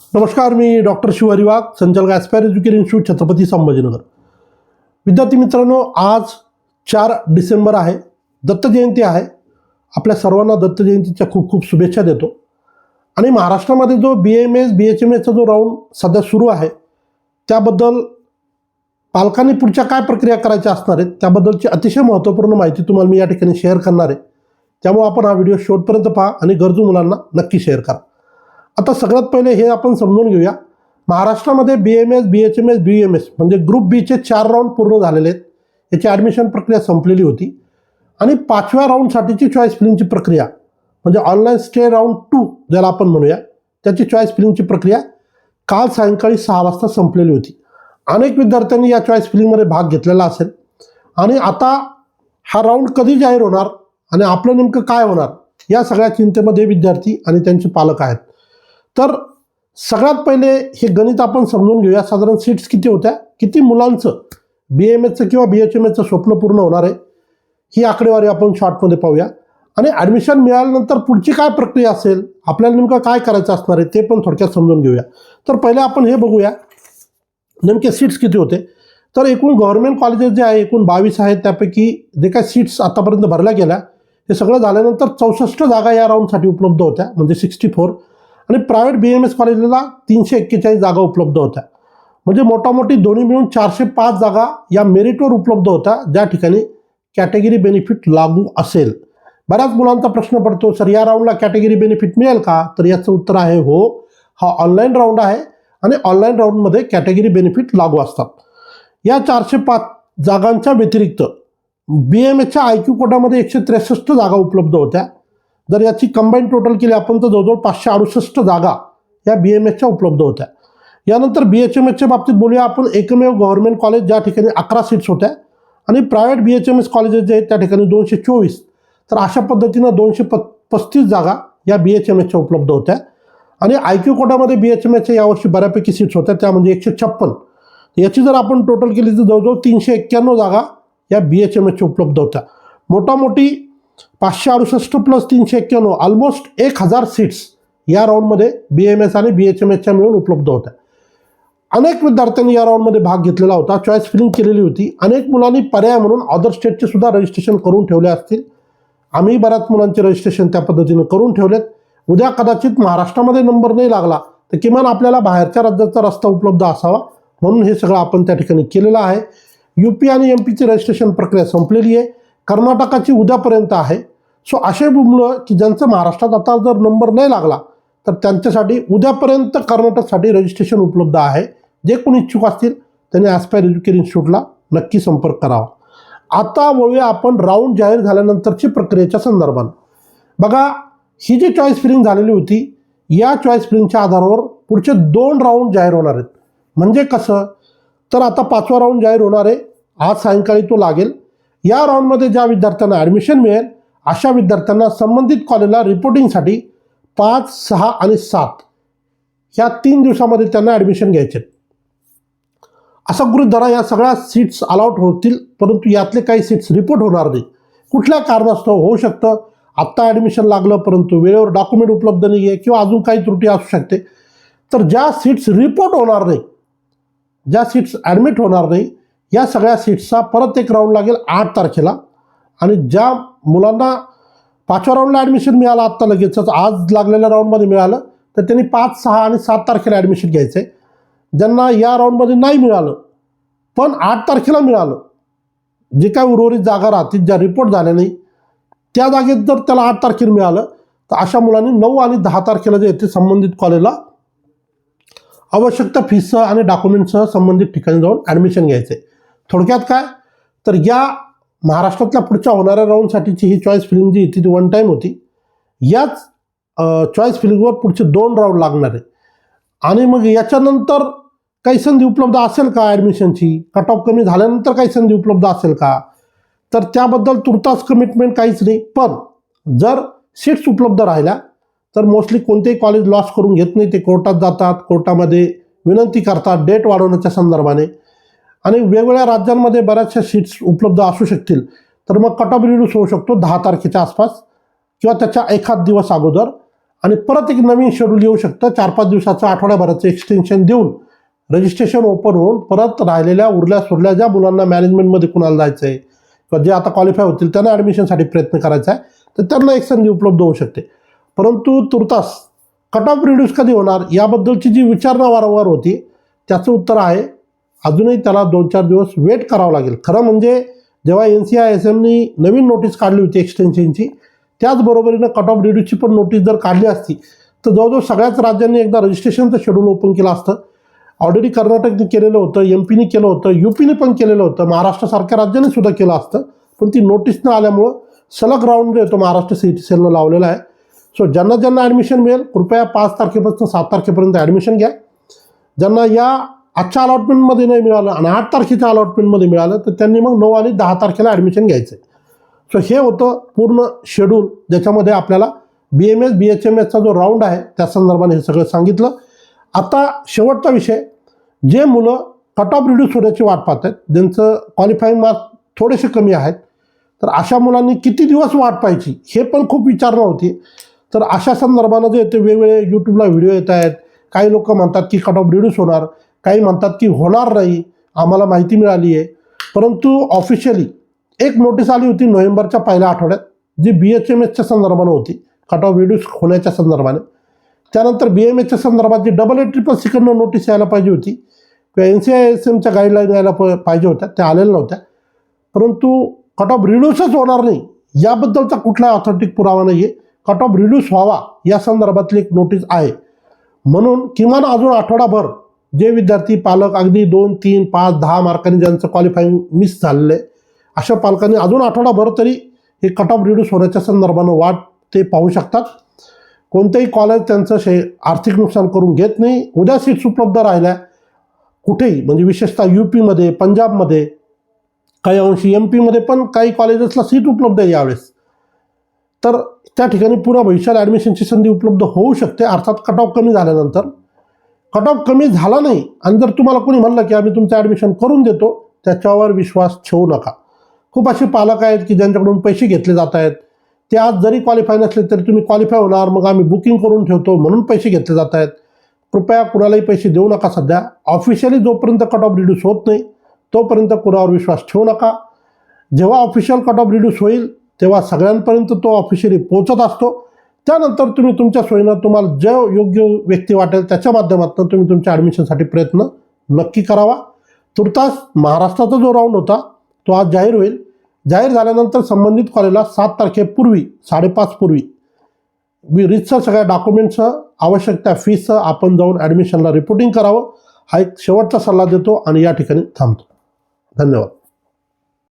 नमस्कार मी डॉक्टर शिवारी वाघ संचालक aspire education institute Chhatrapati Sambhajinagar. विद्यार्थी मित्रांनो आज चार डिसेंबर आहे दत्त जयंती आहे. आपल्या सर्वांना दत्त जयंतीच्या खूप खूप शुभेच्छा देतो. आणि महाराष्ट्रामध्ये जो B M S B H M एसचा जो राऊंड सध्या सुरू आहे त्याबद्दल पालकांनी पुढच्या काय प्रक्रिया करायच्या असणार आहेत त्याबद्दलची अतिशय महत्त्वपूर्ण माहिती तुम्हाला मी या ठिकाणी शेअर करणार आहे. त्यामुळे आपण हा व्हिडिओ शेवटपर्यंत पहा आणि गरजू मुलांना नक्की शेअर करा. आता सगळ्यात पहिले हे आपण समजून घेऊया. महाराष्ट्रामध्ये B M S B H M S B M S म्हणजे ग्रुप बीचे चार राऊंड पूर्ण झालेले आहेत. याची ॲडमिशन प्रक्रिया संपलेली होती. आणि पाचव्या राऊंडसाठीची चॉईस फिलिंगची प्रक्रिया म्हणजे ऑनलाईन स्टे राऊंड टू ज्याला आपण म्हणूया त्याची चॉईस फिलिंगची प्रक्रिया काल सायंकाळी सहा वाजता संपलेली होती. अनेक विद्यार्थ्यांनी या चॉईस फिलिंगमध्ये भाग घेतलेला असेल. आणि आता हा राऊंड कधी जाहीर होणार आणि आपलं नेमकं काय होणार या सगळ्या चिंतेमध्ये विद्यार्थी आणि त्यांचे पालक आहेत. तर सगळ्यात पहिले हे गणित आपण समजून घेऊया. साधारण सीट्स किती होत्या? किती मुलांचं बी एम एचं किंवा बी एच एम एचं स्वप्न पूर्ण होणार आहे? ही आकडेवारी आपण शॉर्टमध्ये पाहूया. आणि ॲडमिशन मिळाल्यानंतर पुढची काय प्रक्रिया असेल? आपल्याला नेमकं काय करायचं असणार आहे ते पण थोडक्यात समजून घेऊया. तर पहिले आपण हे बघूया. नेमके सीट्स किती होते? तर एकूण गव्हर्नमेंट कॉलेजेस जे आहे एकूण बावीस आहेत. त्यापैकी जे काय सीट्स आतापर्यंत भरल्या गेल्या हे सगळं झाल्यानंतर चौसष्ट जागा या राऊंडसाठी उपलब्ध होत्या म्हणजे सिक्स्टी फोर आणि प्रायव्हेट बी एम एस कॉलेजला तीनशे एक्केचाळीस जागा उपलब्ध होत्या. म्हणजे मोटामोटी दोन्ही मिळून चारशे पाच जागा या मेरिटवर उपलब्ध होत्या. ज्या ठिकाणी कॅटेगरी बेनिफिट लागू असेल. बऱ्याच मुलांचा प्रश्न पडतो सर या राऊंडला कॅटेगरी बेनिफिट मिळेल का? तर याचं उत्तर आहे हो हा ऑनलाईन राऊंड आहे आणि ऑनलाईन राऊंडमध्ये कॅटेगरी बेनिफिट लागू असतात. या चारशे पाच जागांच्या व्यतिरिक्त बी एम एच्या आय क्यू कोटामध्ये एकशे त्रेसष्ट जागा उपलब्ध होत्या. जर याची कंबाईन टोटल केली आपण तर जवळजवळ पाचशे अडुसष्ट जागा या बी एम एसच्या उपलब्ध होत्या. यानंतर बी एच एम एसच्या बाबतीत बोलूया आपण एकमेव गव्हर्नमेंट कॉलेज ज्या ठिकाणी अकरा सीट्स होत्या आणि private B H M S colleges जे आहेत त्या ठिकाणी दोनशे चोवीस. तर अशा पद्धतीनं दोनशे प पस्तीस जागा या बी एच एम एसच्या उपलब्ध होत्या. आणि आय क्यू कोटामध्ये बी एच एम एसच्या यावर्षी बऱ्यापैकी सीट्स होत्या त्या म्हणजे एकशे छप्पन. याची जर आपण टोटल केली तर जवळजवळ तीनशे एक्क्याण्णव जागा या बी एच एम एसच्या उपलब्ध होत्या. मोठामोठी पाचशे अडुसष्ट प्लस तीनशे एक्क्याण्णव ऑलमोस्ट एक हजार सीट्स या राऊंडमध्ये बी एम एस आणि बी एच एम एसच्या मिळून उपलब्ध होत्या. अनेक विद्यार्थ्यांनी या राऊंडमध्ये भाग घेतलेला होता. चॉईस फिलिंग केलेली होती. अनेक मुलांनी पर्याय म्हणून अदर स्टेटचे सुद्धा रजिस्ट्रेशन करून ठेवले असतील. आम्ही बऱ्याच मुलांचे रजिस्ट्रेशन त्या पद्धतीनं करून ठेवलेत. उद्या कदाचित महाराष्ट्रामध्ये नंबर नाही लागला तर किमान आपल्याला बाहेरच्या राज्याचा रस्ता उपलब्ध असावा म्हणून हे सगळं आपण त्या ठिकाणी केलेलं आहे. यू पी आणि एम पीची रजिस्ट्रेशन प्रक्रिया संपलेली आहे. कर्नाटकाची उद्यापर्यंत आहे. सो असे मुलं की ज्यांचं महाराष्ट्रात आता जर नंबर नाही लागला तर त्यांच्यासाठी उद्यापर्यंत कर्नाटकसाठी रजिस्ट्रेशन उपलब्ध आहे. जे कोणी इच्छुक असतील त्यांनी ॲस्पायर एज्युकेशन इन्स्टिट्यूटला नक्की संपर्क करावा. आता वळूया आपण राऊंड जाहीर झाल्यानंतरची प्रक्रियेच्या संदर्भात बघा ही जी चॉईस फिलिंग झालेली होती या चॉईस फिलिंगच्या आधारावर पुढचे दोन राऊंड जाहीर होणार आहेत. म्हणजे कसं? तर आता पाचवा राऊंड जाहीर होणार आहे. आज सायंकाळी तो लागेल. या राऊंडमध्ये ज्या विद्यार्थ्यांना ॲडमिशन मिळेल अशा विद्यार्थ्यांना संबंधित कॉलेजला रिपोर्टिंगसाठी पाच सहा आणि सात ह्या तीन दिवसामध्ये त्यांना ॲडमिशन घ्यायचे. असं गृहित धरा या सगळ्या सीट्स अलाउट होतील परंतु यातले काही सीट्स रिपोर्ट होणार नाही. कुठल्या कारणास्तव होऊ शकतं? आत्ता ॲडमिशन लागलं परंतु वेळेवर डॉक्युमेंट उपलब्ध नाही आहे किंवा अजून काही त्रुटी असू शकते. तर ज्या सीट्स रिपोर्ट होणार नाही ज्या सीट्स ॲडमिट होणार नाही या सगळ्या सीट्सचा परत एक राऊंड लागेल आठ तारखेला. आणि ज्या मुलांना पाचव्या राऊंडला ॲडमिशन मिळालं आत्ता लगेचच आज लागलेल्या राऊंडमध्ये मिळालं तर त्यांनी पाच सहा आणि सात तारखेला ॲडमिशन घ्यायचं आहे ज्यांना या राऊंडमध्ये नाही मिळालं पण आठ तारखेला मिळालं जे काय उर्वरित जागा राहतील ज्या रिपोर्ट झाल्या नाही त्या जागेत जर त्याला आठ तारखेला मिळालं तर अशा मुलांनी नऊ आणि दहा तारखेला जे येते संबंधित कॉलेजला आवश्यकता फीससह आणि डॉक्युमेंटसह संबंधित ठिकाणी जाऊन ॲडमिशन घ्यायचं आहे थोडक्यात काय? तर या महाराष्ट्रातल्या पुढच्या होणाऱ्या राऊंडसाठीची ही चॉईस फिलिंग जी होती ती वन टाईम होती याच चॉईस फिलिंगवर पुढचे दोन राऊंड लागणार आहे. आणि मग याच्यानंतर काही संधी उपलब्ध असेल का ॲडमिशनची कट ऑफ कमी झाल्यानंतर काही संधी उपलब्ध असेल का? तर त्याबद्दल तुर्तास कमिटमेंट काहीच नाही. पण जर सीट्स उपलब्ध राहिल्या तर मोस्टली कोणतेही कॉलेज लॉस करून घेत नाही. ते कोर्टात जातात कोर्टामध्ये विनंती करतात डेट वाढवण्याच्या संदर्भाने. आणि वेगवेगळ्या राज्यांमध्ये बऱ्याचशा सीट्स उपलब्ध असू शकतील. तर मग कट ऑफ रिड्यूस होऊ शकतो दहा तारखेच्या आसपास किंवा त्याच्या एखाद दिवस अगोदर. आणि परत एक नवीन शेड्यूल येऊ शकतं. चार पाच दिवसाचं आठवड्याभराचं एक्सटेन्शन देऊन रजिस्ट्रेशन ओपन होऊन परत राहिलेल्या उरल्या सुरल्या ज्या मुलांना मॅनेजमेंटमध्ये कुणाला जायचं आहे किंवा जे आता क्वालिफाय होतील त्यांना ॲडमिशनसाठी प्रयत्न करायचा आहे तर त्यांना एक संधी उपलब्ध होऊ शकते. परंतु तुर्तास कट ऑफ रिड्यूस कधी होणार याबद्दलची जी विचारणा वारंवार होती त्याचं उत्तर आहे अजूनही त्याला दोन चार दिवस वेट करावं लागेल. खरं म्हणजे जेव्हा एन सी आय एस एमनी नवीन नोटीस काढली होती एक्सटेन्शनची त्याचबरोबरीनं कट ऑफ रिड्यूसची पण नोटीस जर काढली असती तर जवळजवळ सगळ्याच राज्यांनी एकदा रजिस्ट्रेशनचं शेड्यूल ओपन केलं असतं. ऑलरेडी कर्नाटकने केलेलं होतं एम पीने केलं होतं यू पीने पण केलेलं होतं महाराष्ट्रासारख्या राज्याने सुद्धा केलं असतं. पण ती नोटीस न आल्यामुळं सलग राऊंड जो आहे तो महाराष्ट्र सी टी सेलनं लावलेला आहे. सो ज्यांना ज्यांना ॲडमिशन मिळेल कृपया पाच तारखेपासून सात तारखेपर्यंत ॲडमिशन घ्या. ज्यांना या आजच्या अलॉटमेंटमध्ये नाही मिळालं आणि आठ तारखेच्या अलॉटमेंटमध्ये मिळालं तर त्यांनी मग नऊ आणि दहा तारखेला ॲडमिशन घ्यायचं. आहे सो हे होतं पूर्ण शेड्यूल ज्याच्यामध्ये आपल्याला B M S B H M एसचा जो राऊंड आहे त्या संदर्भाने हे सगळं सांगितलं. आता शेवटचा विषय जे मुलं कट ऑफ रिड्यूस होण्याची वाट पाहत आहेत ज्यांचं क्वालिफाईंग मार्क थोडेसे कमी आहेत तर अशा मुलांनी किती दिवस वाट पाहायची हे पण खूप विचारणा होती. तर अशा संदर्भानं जे ते वेगवेगळे यूट्यूबला व्हिडिओ येत आहेत काही लोक म्हणतात की कट ऑफ रिड्यूस होणार काही म्हणतात की होणार नाही आम्हाला माहिती मिळाली आहे परंतु ऑफिशियली एक नोटीस आली होती नोव्हेंबरच्या पहिल्या आठवड्यात जी बी एच एम एसच्या संदर्भानं होती. कट ऑफ रिड्यूस होण्याच्या संदर्भाने. त्यानंतर बी एम एसच्या संदर्भात जी डबल ए ट्रिपल सिकडनं नोटीस यायला पाहिजे होती. किंवा एन सी आय एस एमच्या गाईडलाईन यायला प पाहिजे होत्या. त्या आलेल्या नव्हत्या. परंतु कट ऑफ रिड्यूसच होणार नाही याबद्दलचा कुठला ऑथॉरिटिक पुरावा नाही आहे कट ऑफ रिड्यूस व्हावा या संदर्भातली एक नोटीस आहे. म्हणून किमान अजून आठवडाभर जे विद्यार्थी पालक अगदी दोन तीन पाच दहा मार्कांनी ज्यांचं क्वालिफाईंग मिस झालेलं आहे अशा पालकांनी अजून आठवडाभर तरी हे कट ऑफ रिड्यूस होण्याच्या संदर्भानं वाट ते पाहू शकतात. कोणतेही कॉलेज त्यांचं शे आर्थिक नुकसान करून घेत नाही उद्या सीट्स उपलब्ध राहिल्या. कुठेही म्हणजे विशेषतः यू पीमध्ये पंजाबमध्ये काही अंशी एम पीमध्ये पण काही कॉलेजेसला सीट उपलब्ध आहे यावेळेस. तर त्या ठिकाणी पुन्हा भविष्यात ॲडमिशनची संधी उपलब्ध होऊ शकते अर्थात कट ऑफ कमी झाल्यानंतर. कट ऑफ कमी झाला नाही. आणि जर तुम्हाला कोणी म्हणलं की आम्ही तुमचं ॲडमिशन करून देतो त्याच्यावर विश्वास ठेवू नका. खूप असे पालक आहेत की ज्यांच्याकडून पैसे घेतले जात आहेत. ते आज जरी क्वालिफाय नसले तरी तुम्ही क्वालिफाय होणार मग आम्ही बुकिंग करून ठेवतो म्हणून पैसे घेतले जात आहेत. कृपया कुणालाही पैसे देऊ नका सध्या. ऑफिशियली जोपर्यंत कट ऑफ रिड्यूस होत नाही तोपर्यंत कुणावर विश्वास ठेवू नका. जेव्हा ऑफिशियल कट ऑफ रिड्यूस होईल तेव्हा सगळ्यांपर्यंत तो ऑफिशियली पोचत असतो. त्यानंतर तुम्ही तुमच्या सोयीनं तुम्हाला जे योग्य व्यक्ती वाटेल त्याच्या माध्यमातून तुम्ही तुमच्या ॲडमिशनसाठी प्रयत्न नक्की करावा. तुर्तास महाराष्ट्राचा जो राऊंड होता तो आज जाहीर होईल. जाहीर झाल्यानंतर संबंधित कॉलेजला सात तारखेपूर्वी साडेपाच पूर्वी मी सगळ्या डॉक्युमेंटसह आवश्यक त्या फीससह आपण जाऊन ॲडमिशनला रिपोर्टिंग करावं. हा एक शेवटचा सल्ला देतो आणि या ठिकाणी थांबतो. धन्यवाद.